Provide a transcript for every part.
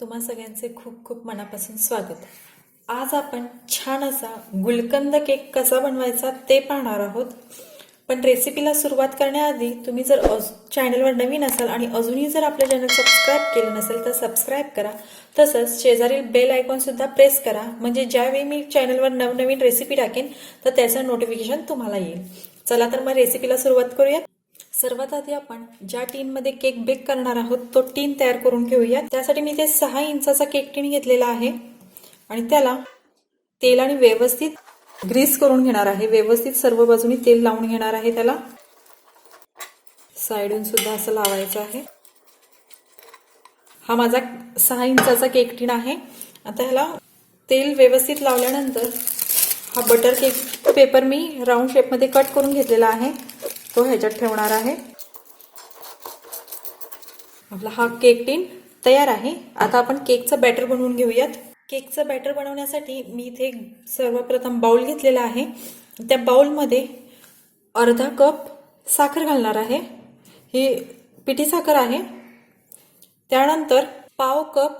तुम्हा सगळ्यांचे खूप खूप मनापासून स्वागत. आज आपण छान असा गुलकंद केक कसा बनवायचा ते पाहणार आहोत. पण रेसिपीला सुरुवात करण्याआधी तुम्ही जर अज चॅनलवर नवीन असाल आणि अजूनही जर आपलं चॅनल सबस्क्राईब केलं नसेल तर सबस्क्राईब करा. तसंच शेजारील बेल आयकॉनसुद्धा प्रेस करा. म्हणजे ज्यावेळी मी चॅनलवर नवनवीन रेसिपी टाकेन तर त्याचं नोटिफिकेशन तुम्हाला येईल. चला तर मग रेसिपीला सुरुवात करूया सर्वात आधी आपण ज्या टीनमध्ये केक बेक करणार आहोत तो टीन तयार करून घेऊया. त्यासाठी मी ते सहा इंचाचा केक टीन घेतलेला आहे. आणि त्याला तेल आणि व्यवस्थित ग्रीस करून घेणार आहे. व्यवस्थित सर्व बाजूनी तेल लावून घेणार आहे त्याला. साईडून सुद्धा असं लावायचं आहे. हा माझा सहा इंचाचा केक टीन आहे. आता ह्याला तेल व्यवस्थित लावल्यानंतर हा बटर केक पेपर मी राऊंड शेपमध्ये कट करून घेतलेला आहे. तो ह्याच्यात ठेवणार आहे. आपला हा केक टीन तयार आहे. आता आपण केकचं बॅटर बनवून घेऊयात. केकचं बॅटर बनवण्यासाठी मी इथे सर्वप्रथम बाउल घेतलेला आहे. त्या बाउलमध्ये अर्धा कप साखर घालणार आहे. ही पिठी साखर आहे. त्यानंतर पाव कप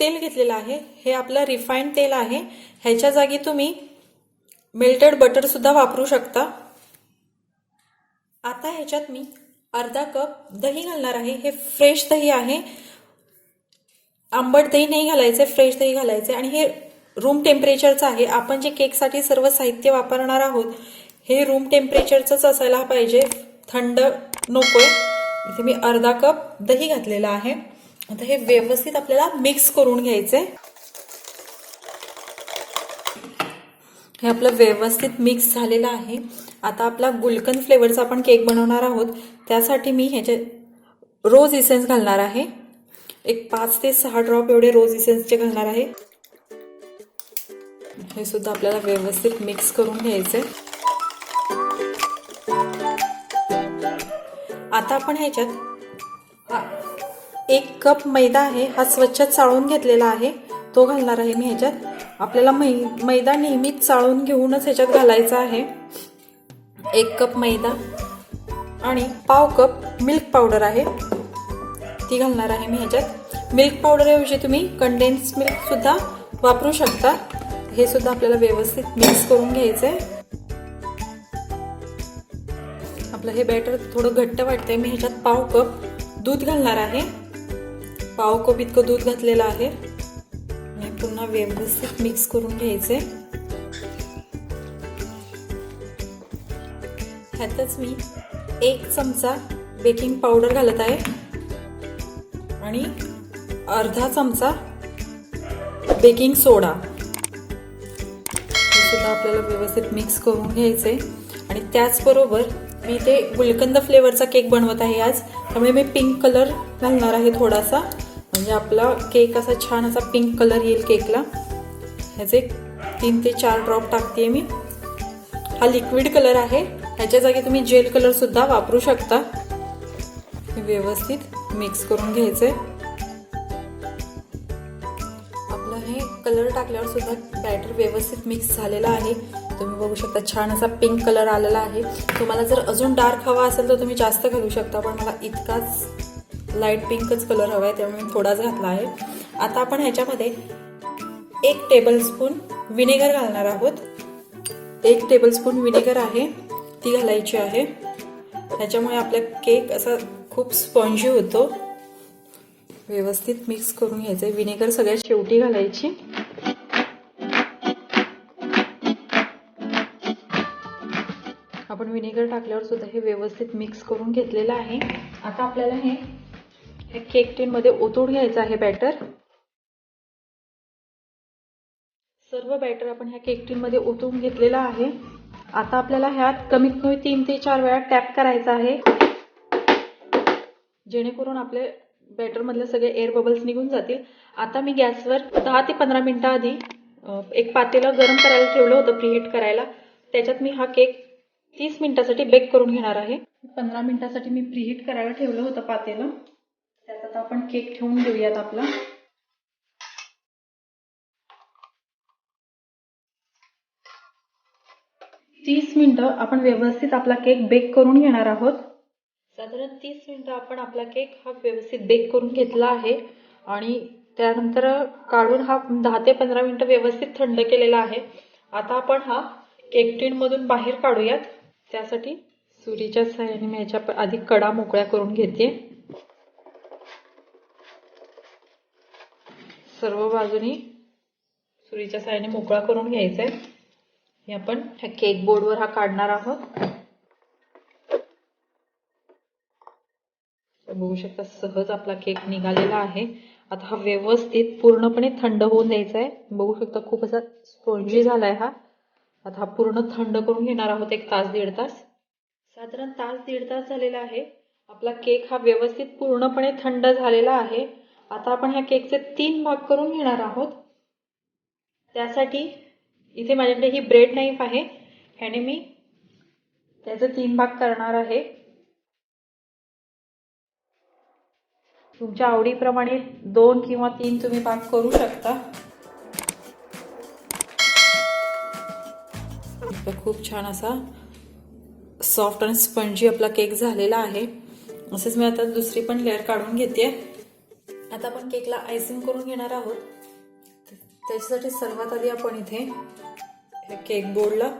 तेल घेतलेलं आहे. हे आपलं रिफाईंड तेल आहे. ह्याच्या जागी तुम्ही मेल्टेड बटरसुद्धा वापरू शकता. आता ह्याच्यात मी अर्धा कप दही घालणार आहे. हे फ्रेश दही आहे. आंबट दही नाही घालायचं फ्रेश दही घालायचं. आणि हे रूम टेम्परेचरचं आहे. आपण जे केकसाठी सर्व साहित्य वापरणार आहोत हे रूम टेम्परेचरचंच असायला पाहिजे. थंड नको इथे मी अर्धा कप दही घातलेलं आहे. आता हे व्यवस्थित आपल्याला मिक्स करून घ्यायचंय. हे आपलं व्यवस्थित मिक्स झालेलं आहे. आता आपला गुलकंद फ्लेवरचा आपण केक बनवणार आहोत त्यासाठी मी ह्याचे रोज इसेन्स घालणार आहे. एक पाच ते सहा ड्रॉप एवढे रोज इसेन्सचे घालणार आहे. हे सुद्धा आपल्याला व्यवस्थित मिक्स करून घ्यायचंय. आता आपण ह्याच्यात एक कप मैदा आहे हा स्वच्छ चाळून घेतलेला आहे. तो घालणार आहे मी ह्याच्यात. आपल्याला मै मैदा नेहमीच चाळून घेऊनच ह्याच्यात घालायचा आहे. एक कप मैदा आणि पाव कप मिल्क पावडर आहे. ती घालणार आहे मी ह्याच्यात. मिल्क पावडरऐवजी तुम्ही कंडेन्स मिल्कसुद्धा वापरू शकता. हे सुद्धा आपल्याला व्यवस्थित मिक्स करून घ्यायचं आहे आपलं हे बॅटर थोडं घट्ट वाटतंय. मी ह्याच्यात पाव कप दूध घालणार आहे. पाव कप इतकं दूध घातलेलं आहे. पुन्हा व्यवस्थित मिक्स करून घ्यायचे ह्यातच मी एक चमचा बेकिंग पावडर घालत आहे. आणि अर्धा चमचा बेकिंग सोडा. हे सुद्धा आपल्याला व्यवस्थित मिक्स करून घ्यायचे. आणि त्याचबरोबर मी ते गुलकंद फ्लेवरचा केक बनवत आहे आज. त्यामुळे मी पिंक कलर घालणार आहे थोडासा. म्हणजे आपला केक असा छान असा पिंक कलर येईल केकला. ह्याचे तीन ते चार ड्रॉप टाकते मी. हा लिक्विड कलर आहे. ह्याच्या जागी तुम्ही जेल कलरसुद्धा वापरू शकता. व्यवस्थित मिक्स करून घ्यायचे. आपलं हे कलर टाकल्यावर सुद्धा बॅटर व्यवस्थित मिक्स झालेला आहे. तुम्ही बघू शकता छान असा पिंक कलर आलेला आहे. तुम्हाला जर अजून डार्क हवा असेल तर तुम्ही जास्त घालू शकता पण मला इतकाच लाइट पिंकच कलर हवा आहे त्यामुळे मी थोडाच घातला आहे. आता आपण ह्याच्यामध्ये एक टेबलस्पून विनेगर घालणार आहोत. एक टेबलस्पून विनेगर आहे. ती घालायची आहे. ह्याच्यामुळे आपला केक असा खूप स्पॉन्जी होतो. व्यवस्थित मिक्स करून घ्यायचं विनेगर सगळ्यात शेवटी घालायची. आपण विनेगर टाकल्यावर सुद्धा हे व्यवस्थित मिक्स करून घेतलेलं आहे. आता आपल्याला हे ह्या केक टीनमध्ये ओतून घ्यायचं आहे बॅटर. सर्व बॅटर आपण ह्या केक टीनमध्ये ओतून घेतलेलं आहे. आता आपल्याला ह्यात कमीत कमी तीन ते चार वेळा टॅप करायचा आहे. जेणेकरून आपले बॅटरमधले सगळे एअर बबल्स निघून जातील. आता मी गॅसवर दहा ते पंधरा मिनटं आधी एक पातेलं गरम करायला ठेवलं होतं प्रीहीट करायला. त्याच्यात मी हा केक तीस मिनिटासाठी बेक करून घेणार आहे. पंधरा मिनिटासाठी मी प्रीहीट करायला ठेवलं होतं पातेलं. त्यात आता आपण केक ठेवून देऊयात आपला. तीस मिनिटं आपण व्यवस्थित आपला केक बेक करून घेणार आहोत. साधारण तीस मिनिटं आपण आपला केक हा व्यवस्थित बेक करून घेतला आहे. आणि त्यानंतर काढून हा दहा ते पंधरा मिनिटं व्यवस्थित थंड केलेला आहे. आता आपण हा केक टीनमधून बाहेर काढूयात. त्यासाठी सुरीच्या सहाय्याने मी ह्याच्या आधी कडा मोकळ्या करून घेते. सर्व बाजूनी सुरीच्या सहाय्याने मोकळा करून घ्यायचा आहे हे आपण ह्या केक बोर्डवर हा काढणार आहोत. बघू शकता सहज आपला केक निघालेला आहे. आता हा व्यवस्थित पूर्णपणे थंड होऊन द्यायचा आहे बघू शकता खूप असा स्पॉन्जी झालाय हा. आता हा पूर्ण थंड करून घेणार आहोत एक तास दीड तास. साधारण तास दीड तास झालेला आहे. आपला केक हा व्यवस्थित पूर्णपणे थंड झालेला आहे. आता आपण ह्या केकचे तीन भाग करून घेणार आहोत. त्यासाठी इथे माझ्याकडे ही ब्रेड नाईफ आहे. ह्याने मी त्याचे तीन भाग करणार आहे. तुमच्या आवडीप्रमाणे दोन किंवा तीन तुम्ही भाग करू शकता. खूप छान असा सॉफ्ट आणि स्पंजी आपला केक झालेला आहे. असेच मी आता दुसरी पण लेअर काढून घेते आता आपण केकला आयसिंग करून घेणार आहोत. त्याच्यासाठी सर्वात आधी आपण इथे केक बोर्डला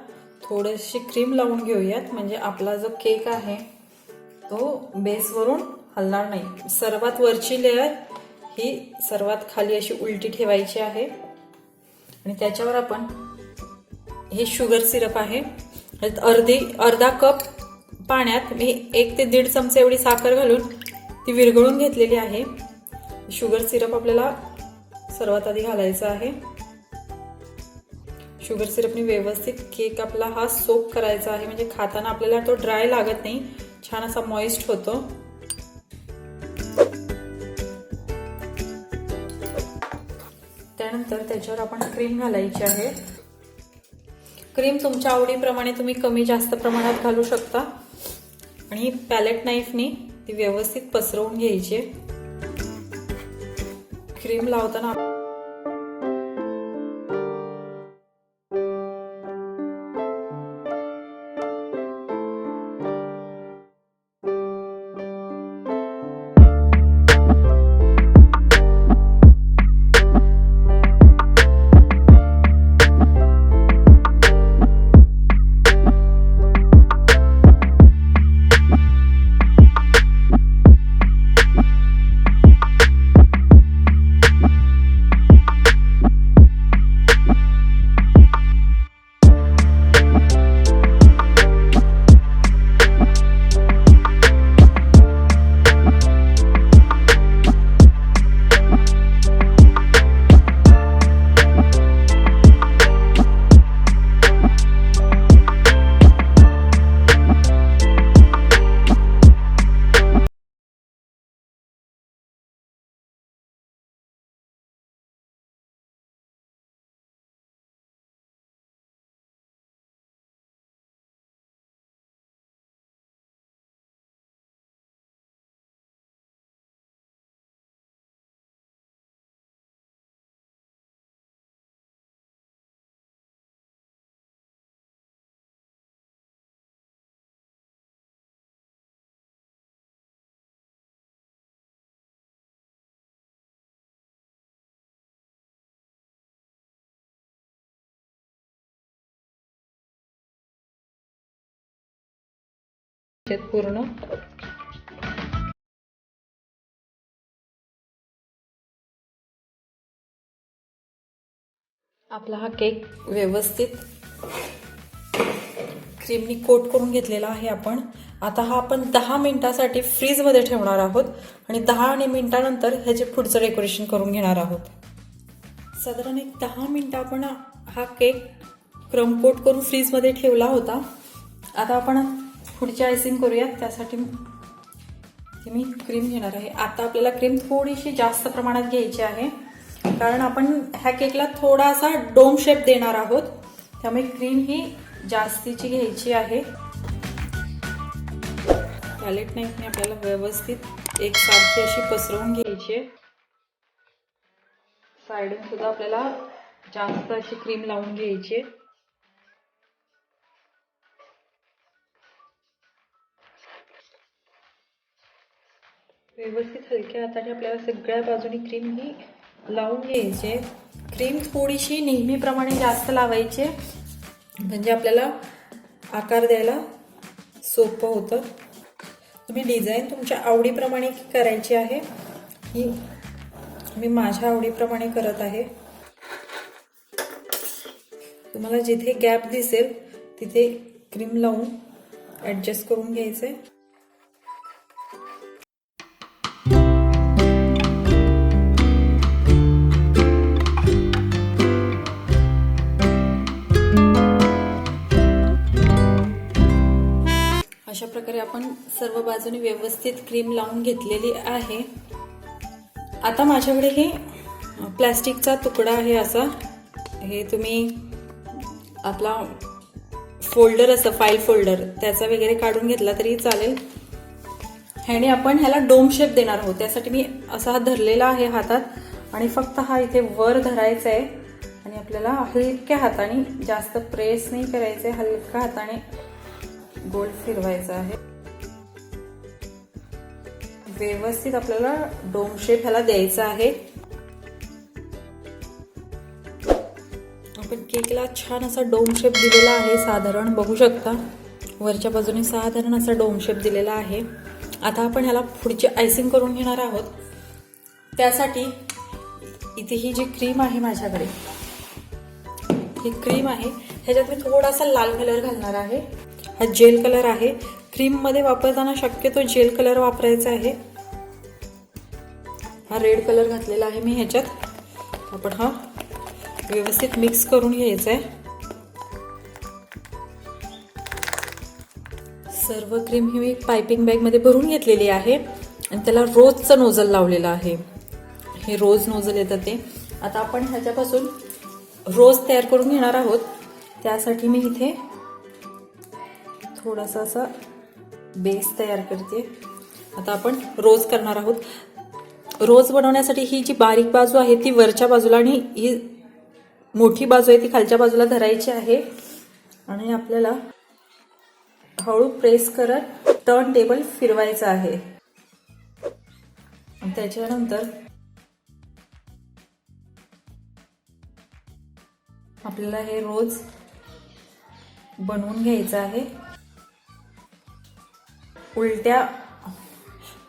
थोडीशी क्रीम लावून घेऊयात. म्हणजे आपला जो केक आहे तो बेसवरून हलणार नाही. सर्वात वरची लेअर ही सर्वात खाली अशी उलटी ठेवायची आहे. आणि त्याच्यावर आपण हे शुगर सिरप आहे. अर्धी अर्धा कप पाण्यात मी एक ते दीड चमचे एवढी साखर घालून ती विरघळून घेतलेली आहे. शुगर सिरप आपल्याला सर्वात आधी घालायचं आहे. शुगर सिरपने व्यवस्थित केक आपला हा सोप करायचा आहे. म्हणजे खाताना आपल्याला तो ड्राय लागत नाही. छान असा मॉइस्ट होतो. त्यानंतर त्याच्यावर आपण क्रीम घालायची आहे. क्रीम तुमच्या आवडीप्रमाणे तुम्ही कमी जास्त प्रमाणात घालू शकता. आणि पॅलेट नाईफनी ती व्यवस्थित पसरवून घ्यायची क्रीम लावताना पूर्ण. आपला हा केक व्यवस्थित क्रीमनी कोट करून घेतलेला आहे आपण. आता हा आपण दहा मिनिटासाठी फ्रीजमध्ये ठेवणार आहोत आणि दहा आणि मिनिटानंतर ह्याचे पुढचं डेकोरेशन करून घेणार आहोत. साधारण एक दहा मिनिटं आपण हा केक क्रम कोट करून फ्रीजमध्ये ठेवला होता. आता आपण पुढची आयसिंग करूयात. त्यासाठी ती मी क्रीम घेणार आहे. आता आपल्याला क्रीम थोडीशी जास्त प्रमाणात घ्यायची आहे. कारण आपण ह्या केकला थोडासा डोम शेप देणार आहोत. त्यामुळे क्रीम ही जास्तीची घ्यायची आहे. पॅलेट नाईफने आपल्याला व्यवस्थित एक सारखी अशी पसरवून घ्यायची आहे. साईडून सुद्धा आपल्याला जास्त अशी क्रीम लावून घ्यायची व्यवस्थित हलक्या हाताने आपल्याला सगळ्या बाजूनी क्रीम ही लावून घ्यायचे. क्रीम थोडीशी नेहमीप्रमाणे जास्त लावायची. म्हणजे आपल्याला आकार द्यायला सोपं होतं. तुम्ही डिझाईन तुमच्या आवडीप्रमाणे करायची आहे. ही मी माझ्या आवडीप्रमाणे करत आहे. तुम्हाला जिथे गॅप दिसेल तिथे क्रीम लावून ॲडजस्ट करून घ्यायचं. आहे प्रकारे आपण सर्व बाजूने व्यवस्थित क्रीम लावून घेतलेली आहे. आता माझ्याकडे हे प्लॅस्टिकचा तुकडा आहे असा. हे तुम्ही आपला फोल्डर असं फाईल फोल्डर त्याचा वगैरे काढून घेतला तरी चालेल. ह्याने आपण ह्याला डोम शेप देणार आहोत. त्यासाठी मी असा हा धरलेला आहे हातात आणि फक्त हा इथे वर धरायचा आहे. आणि आपल्याला हलक्या हाताने जास्त प्रेस नाही करायचं आहे हलक्या हाताने गोल फिरवायचा आहे. व्यवस्थित आपल्याला डोम शेप ह्याला द्यायचा आहे. आपण केकला छान असा डोम शेप दिलेला आहे साधारण बघू शकता. वरच्या बाजूने साधारण असा डोम शेप दिलेला आहे. आता आपण ह्याला पुढची आयसिंग करून घेणार आहोत. त्यासाठी इथे ही जी क्रीम आहे माझ्याकडे ही क्रीम आहे. ह्याच्यात मी थोडासा लाल कलर घालणार आहे. हा जेल कलर आहे. क्रीममध्ये वापरताना शक्यतो जेल कलर वापरायचा आहे. हा रेड कलर घातलेला आहे मी ह्याच्यात. आपण हा व्यवस्थित मिक्स करून घ्यायचा आहे सर्व क्रीम ही मी पायपिंग बॅगमध्ये भरून घेतलेली आहे. आणि त्याला रोजचं नोझल लावलेलं आहे. हे रोज नोझल येतं ते. आता आपण ह्याच्यापासून रोज तयार करून घेणार आहोत. त्यासाठी मी इथे थोडासा असा बेस तयार करते. आता आपण रोज करणार आहोत. रोज बनवण्यासाठी ही जी बारीक बाजू आहे ती वरच्या बाजूला आणि ही मोठी बाजू आहे ती खालच्या बाजूला धरायची आहे. आणि आपल्याला हळू प्रेस करत टर्न टेबल फिरवायचं आहे. त्याच्यानंतर आपल्याला हे रोज बनवून घ्यायचं आहे. उलट्या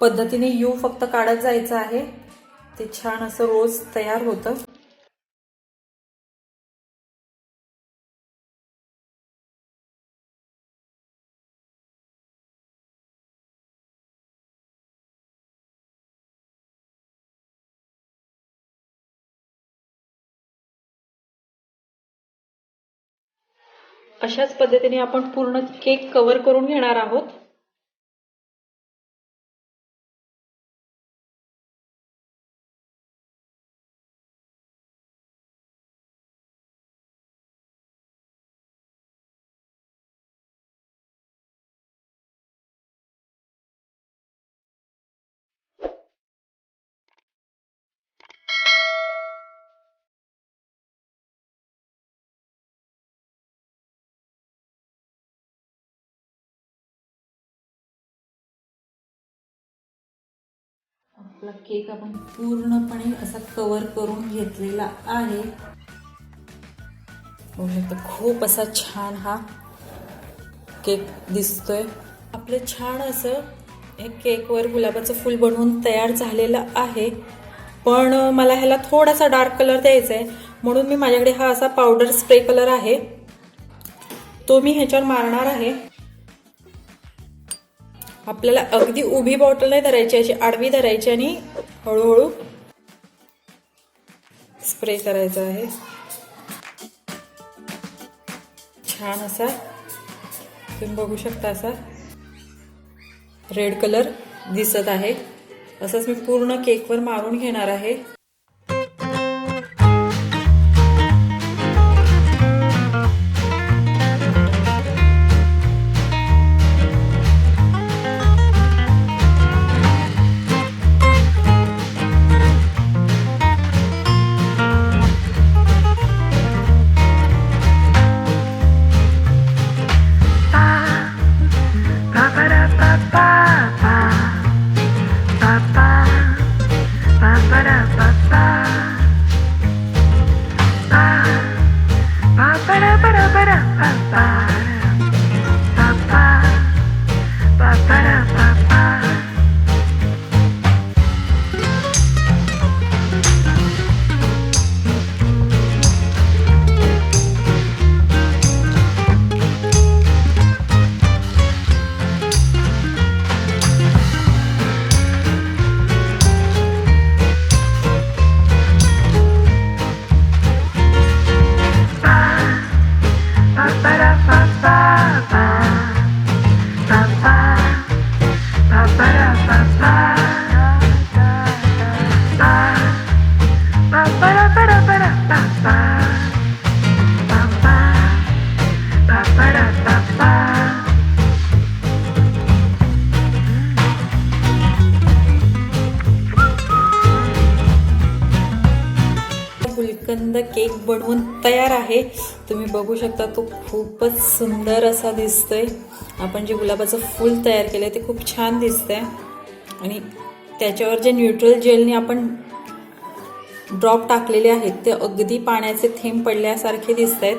पद्धतीने यू फक्त काढत जायचं आहे. ते छान असं रोज तयार होतं. अशाच पद्धतीने आपण पूर्ण केक कव्हर करून घेणार आहोत. आपला केक आपण पूर्णपणे असा कवर करून घेतलेला आहे. बघू शकता खूप असा छान हा केक दिसतोय. आपलं छान असं हे केकवर गुलाबाचं फूल बनवून तयार झालेलं आहे. पण मला ह्याला थोडासा डार्क कलर द्यायचा आहे म्हणून मी माझ्याकडे हा असा पावडर स्प्रे कलर आहे. तो मी ह्याच्यावर मारणार आहे. आपल्याला अगदी उभी बॉटल नाही धरायची अशी आडवी धरायची आणि हळूहळू स्प्रे करायचा आहे. छान असा. तुम्ही बघू शकता असा. रेड कलर दिसत आहे. असंच मी पूर्ण केकवर मारून घेणार आहे. केक बनवून तयार आहे. तुम्ही बघू शकता तो खूपच सुंदर असा दिसतोय. आपण जे गुलाबाचं फूल तयार केलं ते खूप छान दिसतंय. आणि त्याच्यावर जे न्यूट्रल जेलने आपण ड्रॉप टाकलेले आहेत ते अगदी पाण्याचे थेंब पडल्यासारखे दिसत आहेत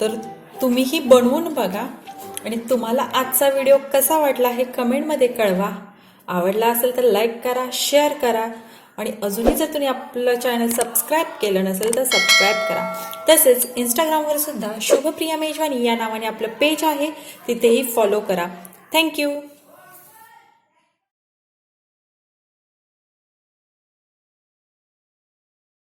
तर तुम्हीही बनवून बघा. आणि तुम्हाला आजचा व्हिडिओ कसा वाटला हे कमेंटमध्ये कळवा. आवडला असेल तर लाईक करा शेअर करा. आणि अजूनही जर तुम्ही आपलं चॅनल सबस्क्राईब केलं नसेल तर सबस्क्राईब करा. तसेच इंस्टाग्रामवर सुद्धा शुभप्रिया मेजवानी या नावाने आपलं पेज आहे तिथेही फॉलो करा. थँक्यू